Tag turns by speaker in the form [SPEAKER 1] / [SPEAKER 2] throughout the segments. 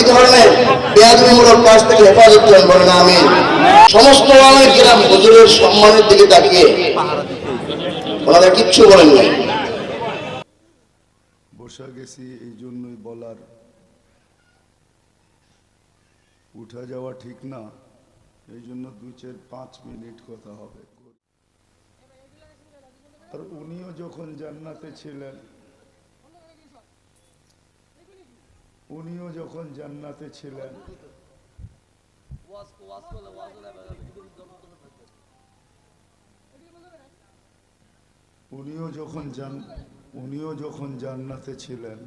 [SPEAKER 1] এই ধরনের বেয়াদবিমূলক কাজ থেকে হেফাজত করেন বলেন আমি সমস্ত আমাদের গ্রাম হুজুরের সম্মানের দিকে তাকিয়ে ওনারা কিচ্ছু বলেন নাই
[SPEAKER 2] বসে গেছি, এই জন্যই বলার। উঠা যাওয়া ঠিক না, এই জন্য দুই চার পাঁচ মিনিট কথা হবে। আর উনিও যখন জান্নাতে ছিলেন উনিও যখন জান্নাতে ছিলেন উনিও যখন জান উনিও যখন জান্নাতে ছিলেন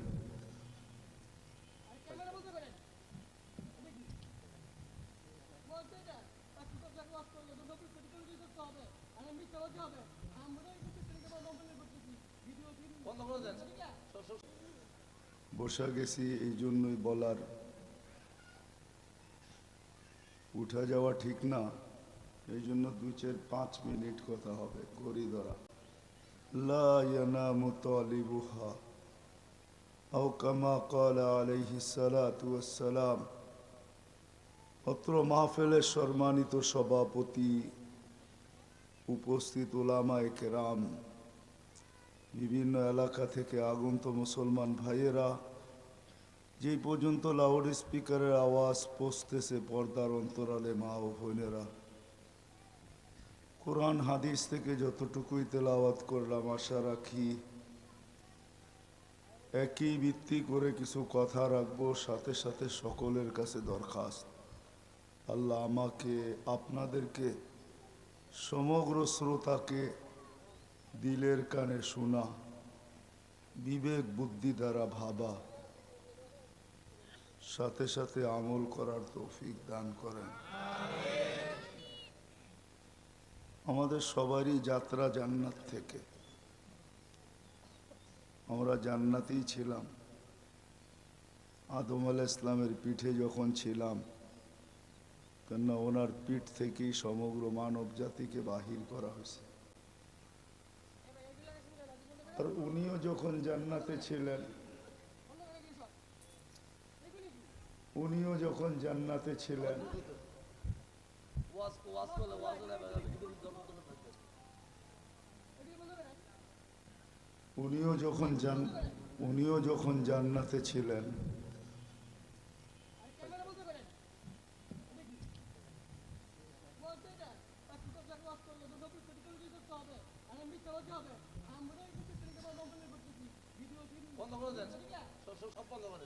[SPEAKER 2] বসে গেছি এই জন্যই বলার উঠা যাওয়া ঠিক না এই জন্য দুই চার পাঁচ মিনিট কথা হবে করি ধরা لا ينام طالبها أو كما قال عليه الصلاة والسلام অত্র মাহফিলের সম্মানিত সভাপতি উপস্থিত ওলামায়ে কেরাম বিভিন্ন এলাকা থেকে আগন্ত মুসলমান ভাইয়েরা যেই পর্যন্ত লাউড স্পিকারের আওয়াজ পৌঁছতেছে, পর্দার অন্তরালে মা ও বোনেরা। কোরআন, হাদিস থেকে যতটুকুই তেলাওয়াত করলাম, আশা রাখি একই ভিত্তি করে কিছু কথা রাখব, সাথে সাথে সকলের কাছে দরখাস্ত। আল্লাহ আমাকে, আপনাদেরকে, সমগ্র শ্রোতাকে দিলের কানে শোনা, বিবেক বুদ্ধি দ্বারা ভাবা সাথে সাথে আমল করার তৌফিক দান করেন। আমাদের সবারই যাত্রা জান্নাত থেকে। আমরা জান্নাতেই ছিলাম। আদম আল ইসলামের পিঠে যখন ছিলাম, কেননা ওনার পিঠ থেকেই সমগ্র মানব জাতিকে বাহির করা হয়েছে। আর উনিও যখন জান্নাতে ছিলেন উনিও যখন জান্নাতে ছিলেন। উনিও যখন জান, উনিও যখন জান্নাতে ছিলেন।
[SPEAKER 3] বন্ধ করে দেন। সব বন্ধ করে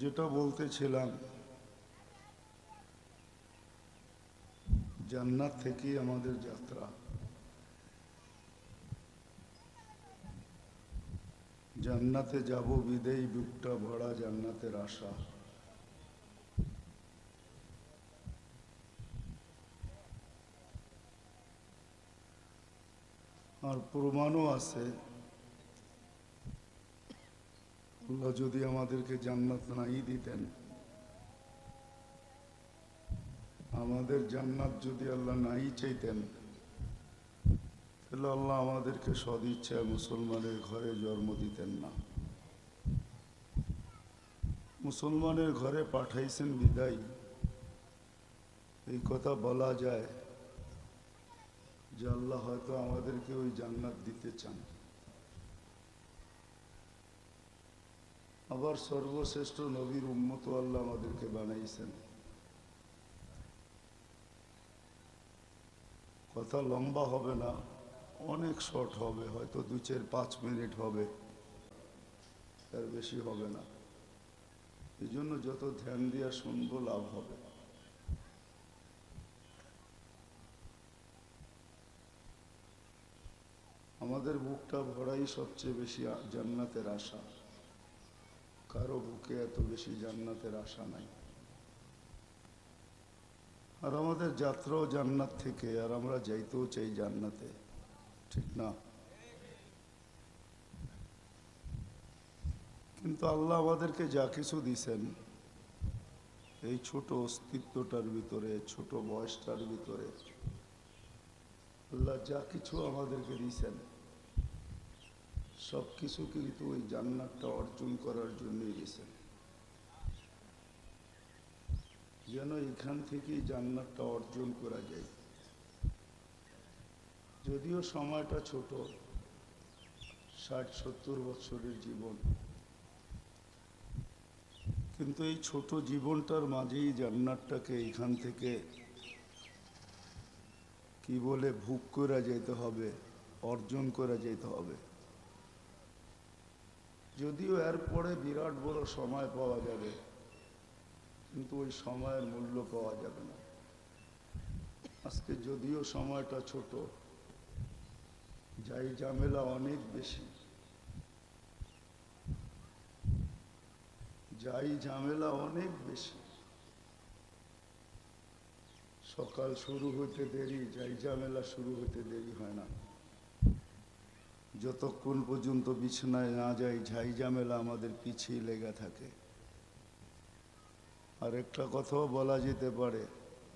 [SPEAKER 2] যেটা বলতেছিলাম, জান্নাত থেকেই আমাদের যাত্রা। জান্নাতে যাব, বিদেই বুকটা ভরা জান্নাতের আশা। আর প্রমাণও আছে আল্লাহ যদি আমাদেরকে জান্নাত নাই দিতেন। আমাদের জান্নাত যদি আল্লাহ নাই চাইতেন, তাহলে আল্লাহ আমাদেরকে সদিচ্ছায় মুসলমানের ঘরে জন্ম দিতেন না। মুসলমানের ঘরে পাঠাইছেন বিদায়। এই কথা বলা যায় যে আল্লাহ হয়তো আমাদেরকে ওই জান্নাত দিতে চান। আবার সর্বশ্রেষ্ঠ নবীর উন্মত আল্লাহ আমাদেরকে বানাইছেন। কথা লম্বা হবে না, অনেক শর্ট হবে, হয়তো দু চার পাঁচ মিনিট হবে তার বেশি হবে না। এই জন্য যত ধ্যান দিয়া শুনব, লাভ হবে। আমাদের বুকটা ভরাই সবচেয়ে বেশি জান্নাতের আশা। কারও বুকে এত বেশি জান্নাতের আশা নাই। আর আমাদের যাত্রাও জান্নাত থেকে, আর আমরা যাইতেও চাই জান্নাতে। ঠিক না? কিন্তু আল্লাহ আমাদেরকে যা কিছু দিছেন, এই ছোট অস্তিত্বটার ভিতরে, ছোট বয়সটার ভিতরে, আল্লাহ যা কিছু আমাদেরকে দিয়েছেন সব কিছু কিন্তু ওই জান্নাতটা অর্জন করার জন্যই দিয়েছেন যেন এখান থেকেই জান্নাতটা অর্জন করা যায়। যদিও সময়টা ছোট, ষাট সত্তর বছরের জীবন। কিন্তু এই ছোট জীবনটার মাঝেই জান্নাতটাকে এখান থেকে কি বলে ভোগ করা যেতে হবে, অর্জন করা যেতে হবে। যদিও এরপরে বিরাট বড় সময় পাওয়া যাবে, কিন্তু ওই সময়ের মূল্য পাওয়া যাবে না। আজকে যদিও সময়টা ছোট, যাই ঝামেলা অনেক বেশি। যাই ঝামেলা অনেক বেশি। সকাল শুরু হতে দেরি, যাই ঝামেলা শুরু হতে দেরি হয় না। যতক্ষণ পর্যন্ত বিছানায় না যাই, ঝাই ঝামেলা আমাদের পিছিয়ে লেগে থাকে। আর একটা কথাও বলা যেতে পারে,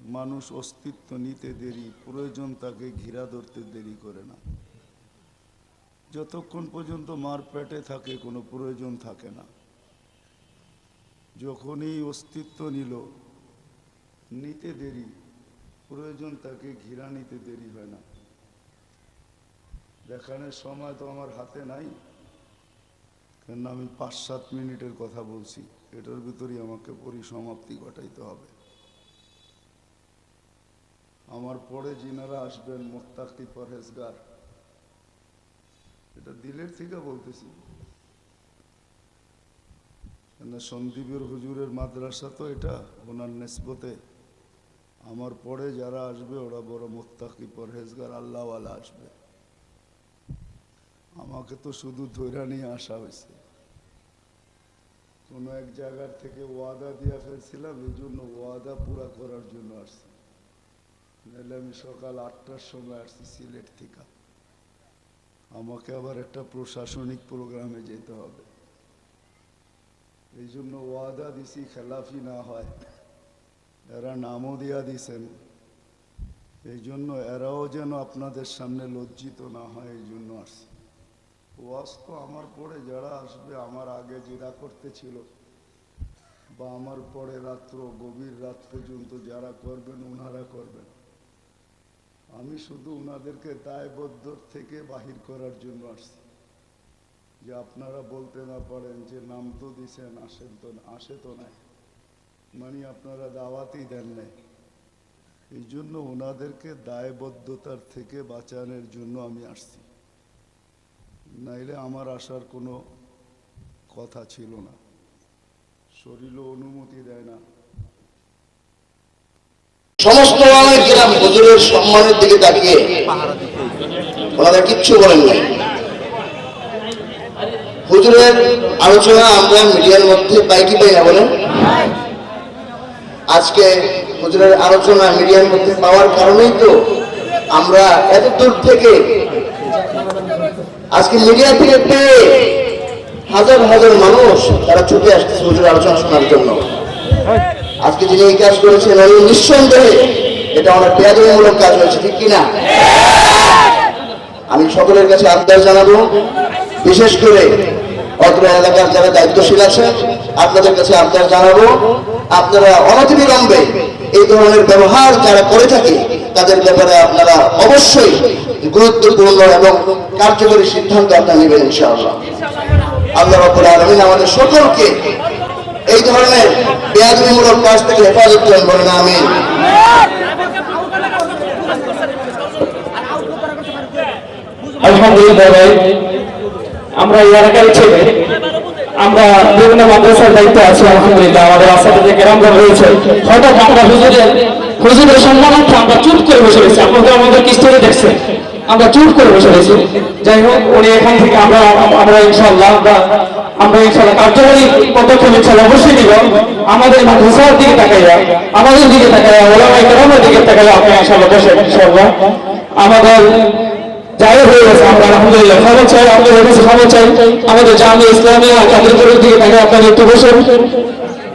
[SPEAKER 2] মানুষ অস্তিত্ব নিতে দেরি, প্রয়োজন তাকে ঘিরা ধরতে দেরি করে না। যতক্ষণ পর্যন্ত মার পেটে থাকে, কোনো প্রয়োজন থাকে না। যখনই অস্তিত্ব নিল, নিতে দেরি, প্রয়োজন তাকে ঘিরা নিতে দেরি হয় না। দেখানোর সময় তো আমার হাতে নাই। কেন আমি পাঁচ সাত মিনিটের কথা বলছি, এটার ভিতরেই আমাকে পরিসমাপ্তি ঘটাইতে হবে। আমার পরে যিনারা আসবেন, মোত্তাকি পরহেজগার, এটা দিলের থেকে বলতেছি। কেন সন্দীপের হুজুরের মাদ্রাসা তো এটা, ওনার নেসবতে। আমার পরে যারা আসবে, ওরা বড় মোত্তাকি পরহেজগার, আল্লাহওয়ালা আসবে। আমাকে তো শুধু ধৈরা নিয়ে আসা হয়েছে। কোনো এক জায়গার থেকে ওয়াদা দিয়ে ফেলছিলাম, এই জন্য ওয়াদা পুরা করার জন্য আসছি। নাহলে আমি সকাল আটটার সময় আসছি সিলেট থেকে। আমাকে আবার একটা প্রশাসনিক প্রোগ্রামে যেতে হবে। এই জন্য ওয়াদা দিছি, খেলাফি না হয়। এরা নামও দিয়া দিছেন। এই জন্য এরাও যেন আপনাদের সামনে লজ্জিত না হয়, এই জন্য আসছে। ওয়াজ তো আমার পরে যারা আসবে, আমার আগে যেটা করতে ছিল। বা আমার পরে রাত্র, গভীর রাত পর্যন্ত যারা করবেন ওনারা করবেন। আমি শুধু ওনাদেরকে দায়বদ্ধ থেকে বাহির করার জন্য আসছি। যে আপনারা বলতে না পারেন যে, নাম তো দিছেন, আসেন তো, আসে তো নাই। মানে আপনারা দাওয়াতই দেন নাই। এই জন্য ওনাদেরকে দায়বদ্ধতার থেকে বাঁচানোর জন্য আমি আসছি। নাইলে আমার আসার কোনো কথা ছিল না। শরীরও অনুমতি দেয় না।
[SPEAKER 1] সমস্ত কিরাম হুজুরের সম্মানের দিকে তাকিয়ে ওনারা কিচ্ছু বলেন নাই। হুজুরের আলোচনা আমরা মিডিয়ার মধ্যে পাই কি পাই না বলেন? আজকে হুজুরের আলোচনা মিডিয়ার মধ্যে পাওয়ার কারণেই তো আমরা এত দূর থেকে আজকে মিডিয়া থেকে পেয়ে হাজার হাজার মানুষ তারা ছুটে আসতেছে হুজুরের আলোচনা শোনার জন্য। আজকে যিনি এই কাজ করেছেন উনি নিঃসন্দেহে এটা অনেক বেয়াদবিমূলক কাজ হয়েছে, ঠিক কিনা? আমি সকলের কাছে আবদার জানাব, বিশেষ করে অত্র এলাকার যারা দায়িত্বশীল আছেন, আপনাদের কাছে আবদার জানাব, আপনারা অনতিবিলম্বে এই ধরনের ব্যবহার যারা করে থাকে তাদের ব্যাপারে আপনারা অবশ্যই গুরুত্বপূর্ণ এবং কার্যকরী সিদ্ধান্ত আপনারা নেবেন, ইনশাআল্লাহ। আল্লাহ রাব্বুল আলামিন আমাদের সকলকে এই ধরনের বেয়াদবিমূলক কাজ থেকে হেফাজত করেন, বলেন আমিন।
[SPEAKER 4] আলহামদুলিল্লাহ আমরা এই এলাকার ছেলে আমরা বিভিন্ন মাদ্রাসার দায়িত্ব আছি, আলহামদুলিল্লাহ। আমাদের আসাতে যে গ্রামগণ রয়েছে হঠাৎ আমরা হুজুরের হুজুরের সম্মানার্থে আমরা চুপ করে বসে গেছি আপনাদের আমাদের কিস্তিতে দেখছেন? আমরা চুপ করে বসে রয়েছি। যাই হোক, উনি এখান থেকে আমরা আমরা ইনশাল্লাহ আমরা আমরা ইনশাল্লাহ কার্যকরী পদক্ষেপ ইনশাল্লাহ অবশ্যই নিব। আমাদের মাদ্রাসার দিকে তাকাইয়া আমাদের দিকে তাকাইয়া ওলামাই কেরামের দিকে তাকাইয়া আপনি ইনশাল্লাহ বসে ইনশাল্লাহ আমাদের যাই হয়ে গেছে। আমরা আলহামদুলিল্লাহ খবর চাই আপনাদের কাছে খবর চাই। আমাদের জামি ইসলামিয়া কাদের দিকে তাকাই আপনারা একটু বসে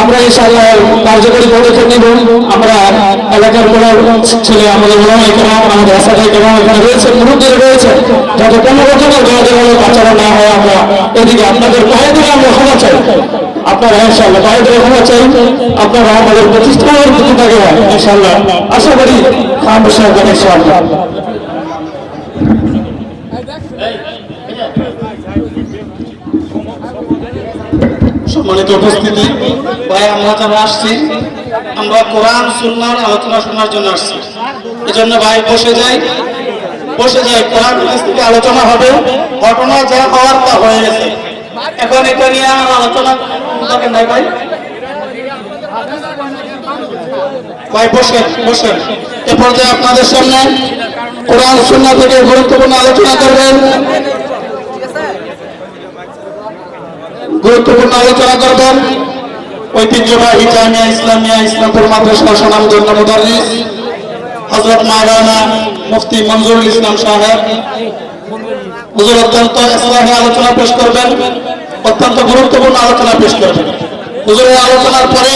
[SPEAKER 4] আমরা ইনশাআল্লাহ কার্যকরী পদক্ষেপ নিব। আমরা এলাকার কোনো ছেলে, আমাদের ওলামাই কেরাম, আমাদের আসাদাই কেরাম এখানে রয়েছে, মুরব্বীরা রয়েছে। যাতে কোনো রকমের জনজীবনের বাচ্চারা না হয় আমরা। এদিকে আপনাদের পায়ে আমরা ক্ষমা চাই। আপনারা ইনশাআল্লাহ পায়ে ক্ষমা চাই। আপনারা আমাদের প্রতিষ্ঠানের প্রতি থাকে ইনশাআল্লাহ আশা করি সাহেব ইনশাআল্লাহ।
[SPEAKER 5] সম্মানিত উপস্থিতি, ভাই, আমরা যারা আসছি, আমরা কোরআন সুন্নার আলোচনা শোনার জন্য আসছি। এজন্য ভাই, বসে যাই বসে যাই। কোরআন থেকে আলোচনা হবে, ঘটনা যা হওয়ার তা হয়ে গেছে। এখন এটা নিয়ে আমার আলোচনা দরকার নাই ভাই। ভাই, বসেন বসেন। এ পর্যায়ে আপনাদের সামনে কোরআন সুন্না থেকে গুরুত্বপূর্ণ আলোচনা করবেন। গুরুত্বপূর্ণ আলোচনা করবেন। ঐতিহ্যবাহী জামিয়া ইসলামিয়া ইসলামপুর মাদ্রাসা সুনামধন্য মুদারিস হজরত মাওলানা মুফতি মঞ্জুরুল ইসলাম সাহেব হুজুর অত্যন্ত ইসলামী আলোচনা পেশ করবেন। অত্যন্ত গুরুত্বপূর্ণ আলোচনা পেশ করবেন। হুজুরের আলোচনার পরে